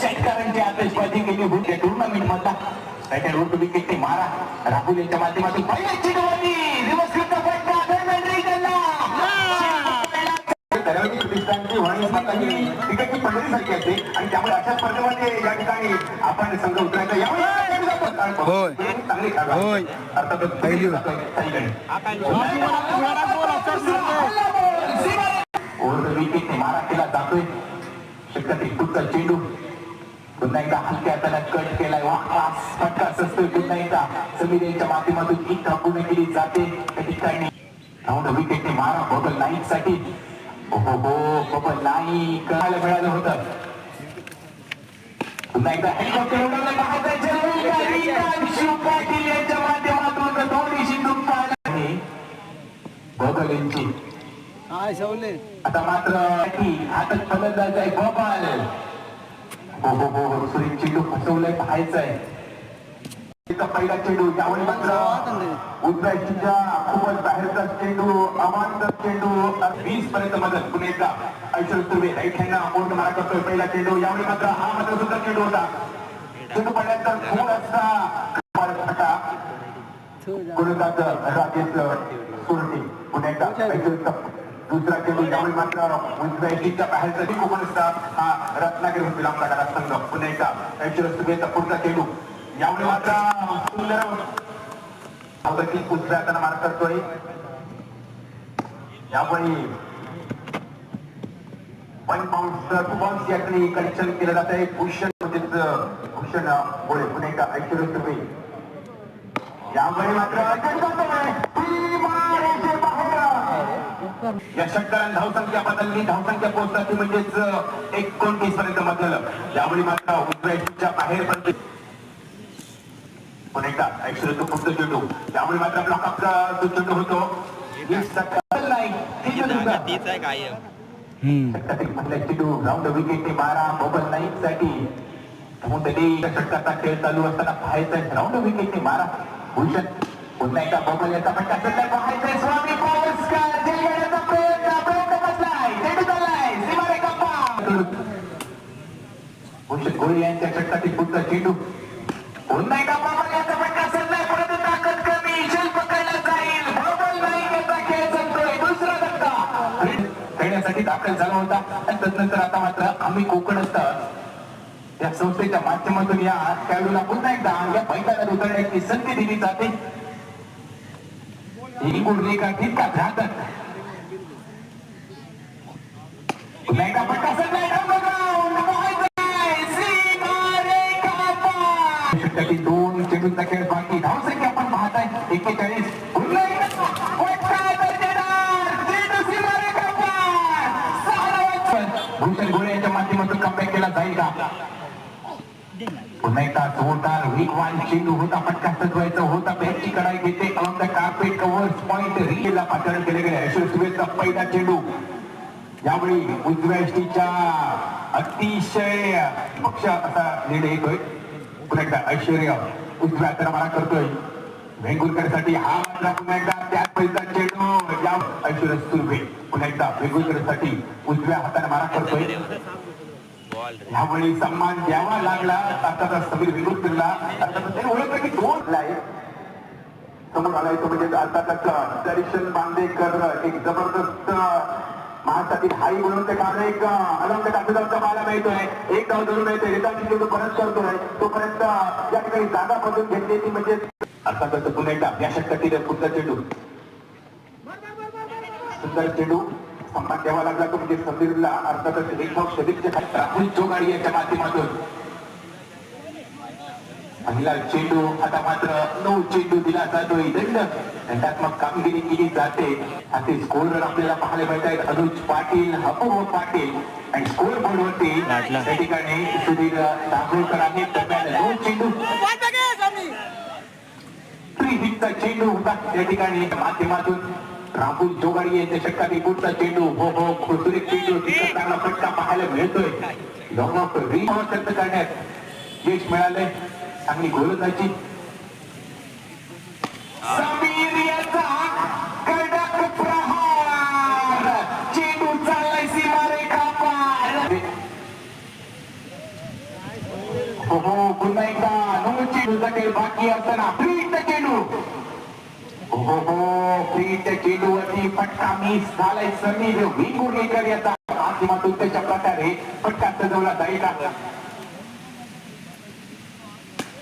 शेतकऱ्यांची आतषबाजी केली होती. टुर्नामेंट मधला. त्याच्या रोड विकेट मारा. राहुल यांच्या माध्यमातून पहिल्या. ठराविक वाणी असते. आणि त्यामुळे अशा स्पर्धेमध्ये या ठिकाणी आपण संघ उतरायचा. यामुळे. हे चांगले. अर्थातच पहिली. सहीकडे. ओव्हर द विकेट मारा केला जातोय. शक्यतो पुढचा चेंडू. पुन्हा एकदा हलक्या हाताने कट केलाय. वा क्लास फटका पुन्हा एकदा समीर यांच्या माध्यमातून धाव पूर्ण केली जाते. त्या ठिकाणी राऊंड विकेट मारा. बबल नाईकसाठी. हो हो हो बबल नाईक करायला मिळालं होतं. पुन्हा एकदा हेलिकॉप्टर उडवलं. पाहायचं जरूर रीता शिव पाटील यांच्या माध्यमातून थोडीशी चुकता आणि बबल यांची हाय सवले आता मात्र हातात फलंदाज आहे बबाल हो हो हो हो. चेंडू फसवलाय पाहायचं आहे पहिला चेंडू यावेळी मात्र उजव्या खूपच बाहेरचा चेंडू अमानचा चेंडू. वीस पर्यंत मदत पुणे एकदा. ऐश्वर्य तुर्वे राईट हँड पूर्ण मारा करतोय पहिला चेंडू. यावेळी मात्र हा मात्र सुद्धा चेंडू होता. चेंडू पडल्यानंतर थोडासा फटा. गोलंदाज राजेश सोरटे पुन्हा एकदा दुसरा चेंडू यावेळी मात्र उंचीच्या बाहेरचा ती कोकणस्था हा रत्नागिरी होतील आपला घरात संघ. पुन्हा एकदा ऐश्वर्य सुभेचा पुढचा चेंडू यावेळी मात्र सुंदर अवधी उजव्या हाताने मार करतोय. यावेळी वन बाउन्स टू बाउन्स या ठिकाणी कलेक्शन केलं जात आहे भूषण म्हणजेच भूषण गोळे पुन्हा एकदा ऐश्वर्य सुभे यावेळी मात्र या षटकारांनी धावसंख्या बदलली. धावसंख्या पोहोचतात म्हणजेच एकोणतीस पर्यंत बदललं. यावेळी मात्र उजव्या बाहेर एकदा तो चेंडू. त्यामुळे मात्र जो चेंडू होतो. तीच आहे कायम. चेंडू राऊंड विकेट ते बारा साठी. त्यामुळे षटकाचा खेळ चालू असताना पाहायचं राऊंड विकेट ते बारा. भूषण पुन्हा एकदा बबल याचा सध्या पाहायचंय स्वामी पार. भूषण गोळे यांच्या षटकातील पुढचा चेंडू. पुन्हा एका बबल याचा फटका सध्या परंतु ताकद कमी. शेल पकडला जाईल. बबल नाईक याचा खेळ चालतोय दुसरा धक्का. खेळण्यासाठी दाखल झाला होता. आणि तदनंतर आता मात्र आम्ही कोकण असतात या संस्थेच्या माध्यमातून या खेळाडूला पुन्हा एकदा या मैदानात उतरण्याची संधी दिली जाते. ही गुडली का ठिपका घातक पुन्हा एकदा फटका सध्या पार. षटकातील दोन चेंडूंचा खेळ बाकी धावसंख्या आपण पाहताय. एक्केचाळीस भूषण गोळे यांच्या माध्यमातून कमबॅक केला जाईल का? पुन्हा एकदा जोरदार वेगवान चेंडू होता. फटका सजवायचा होता. बॅटची कडाई घेते. On the carpet cover point Reela पाचारण केले गेले. ऐश्वर्य सुवेचा पहिला चेंडू. यावेळी उजव्या अतिशय पक्ष असा निर्णय येतोय. पुन्हा एकदा ऐश्वर्य उजव्या हाताला मारा करतोय. वेंगुरकरसाठी हा मात्र पुन्हा एकदा. त्याच पैसा चेंडू. या ऐश्वर्य सुरभे पुन्हा एकदा वेंगुरकरसाठी उजव्या हाताने मारा करतोय. बॉल सन्मान द्यावा लागला. आता समीर वेंगुरकरला अर्थातच ओळखलं की दोन लाईन समोर आलाय तो म्हणजे अर्थातच दर्शन बांदेकर. एक जबरदस्त महाराष्ट्रातील हाई म्हणून ते कारण एक अलंक टाकूचा पाहायला मिळतोय. एक धाव धरून येते रिटाची तो परत सरतोय. तोपर्यंत या ठिकाणी जागा बदलून घेतली ती म्हणजे अर्थातच पुन्हा एकदा. या षटकातील पुढचा चेंडू. सुंदर चेंडू. सन्मान द्यावा लागला तो म्हणजे समीरला अर्थातच एक धाव शरीरच्या खाली राहुल जोगाडी याच्या माध्यमातून पहिला चेंडू आता मात्र नऊ चेंडू दिला जातोय दंड दंडात्मक कामगिरी केली जाते. आणि स्कोर आपल्याला पाहायला मिळत आहेत अनुज पाटील अपूर्व पाटील. आणि स्कोर बोर्डवरती. त्या ठिकाणी सुधीर दाभोळकर आहेत दरम्यान दोन चेंडू. हिटचा चेंडू होता त्या ठिकाणी माध्यमातून. राहुल जोगाडी यांच्या षटकातील पुढचा चेंडू. हो हो खुसुरीत चेंडू. चांगला फटका पाहायला मिळतोय. लॉंग ऑफ खर्च करण्यात यश मिळालंय. चांगली गोलंदाजी समीर याचा कडक प्रहार. चेंडू चाललाय सीमारेखा पार हो हो पुन्हा एकदा नऊ चेंडू बाकी असताना फ्रीट चेंडू. हो हो, हो फ्रीट चेंडूवरती फटका मिस झालाय समीर विंगुर्लेकर याचा. माध्यमातून त्याच्या प्रकारे फटका सजवला जाईल का हो हो जोरदार क्रमांकाचा वापर केला जातोय चेंडू खूप हवेमध्ये बाहेर. अरे आपण आडदा हितांशु पाटील याच्या उत्कृष्ट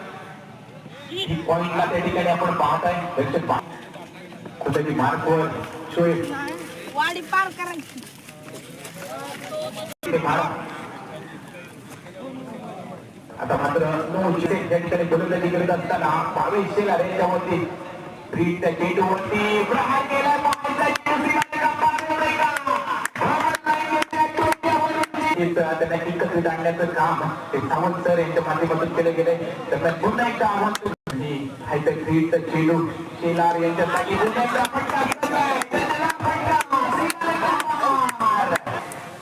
पॉइंटला त्या ठिकाणी आपण पाहत आहे दर्शक पहा कुठेतरी मार्कवर शोएब वाडी पार करायची. आता मात्र नो जिथे या ठिकाणी गोलंदाजी करत असताना भावेश शेलार यांच्यावरती फ्रीट त्या चेंडूवरती प्रहार केला त्यांना एकत्रित आणण्याचं काम. ते सावंत सर यांच्या माध्यमातून केलं गेलंय. त्यांना पुन्हा एकदा आव्हान आणि हायचं शेलार यांच्यासाठी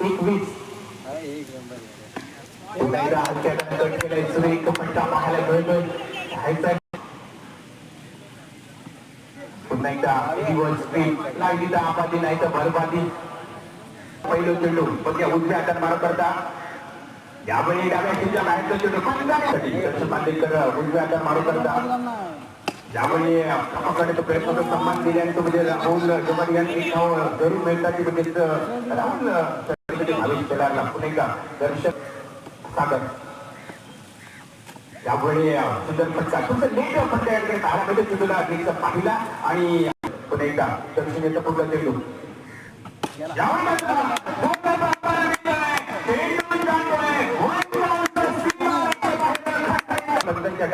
एकवीस. पाहायला मिळतोय. पुन्हा एकदा दिवस स्पीड लागली तर नाही तर भरबाती पहिलं चेंडू पण त्या उजव्या हातात मारा करता यावेळी डाव्या टीमच्या बाहेरचा चेंडू पंजाबसाठी दर्शन बांदेकर मारू करता ज्यावेळी आपल्याकडे प्रयत्न सन्मान दिल्याने म्हणजे राहुल जबर यांनी नाव जरूर मिळतात की म्हणजे राहुल भावेश शेलारला पुणे का दर्शक सागर. यावेळी सुंदर फटका तुमचं नेट फटका या ठिकाणी तारामध्ये चेंडूला पाहिला आणि पुन्हा एकदा दर्शनेचा पुढला चेंडू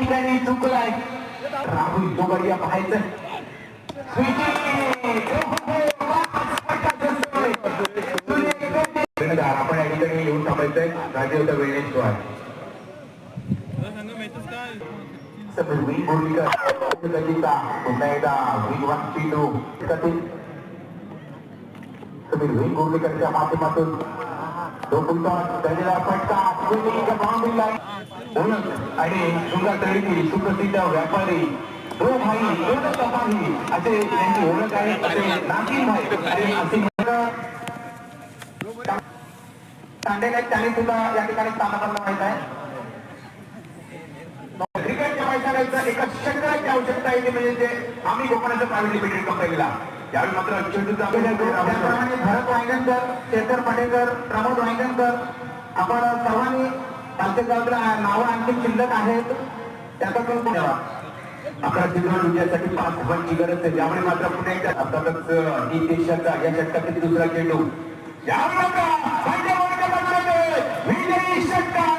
ठिकाणी चुकलाय राहुल जोबडिया पाहायचं समीर वी पुन्हा एकदा वेगवान चेंडू समीर वी बोर्डीकरच्या माध्यमातून आणि सुंदर तळीतील सुप्रसिद्ध व्यापारी दो भाई दोन कपाही असे त्यांची ओळख आहे असे नाशिक भाई आणि असे तांडेला त्याने सुद्धा या ठिकाणी स्थानापन्न व्हायचं आहे करायचा एका शिक्षकाची आवश्यकता येते म्हणजे ते आम्ही गोपनाच्या प्रायव्हेट लिमिटेड कंपनीला त्यावेळी मात्र त्याप्रमाणे भरत वायगणकर शेखर पाटेकर प्रमोद वायगणकर आपण सर्वांनी आमच्या गावातला नावं आणखी शिल्लक आहेत. त्याचा कळून द्यावा. आपल्या चित्रपट विजयासाठी पाच धावांची गरज आहे. त्यामुळे मात्र पुणे एकदा अर्थातच ही देशाचा या षटकातील दुसरा चेंडू विजयी षटकार.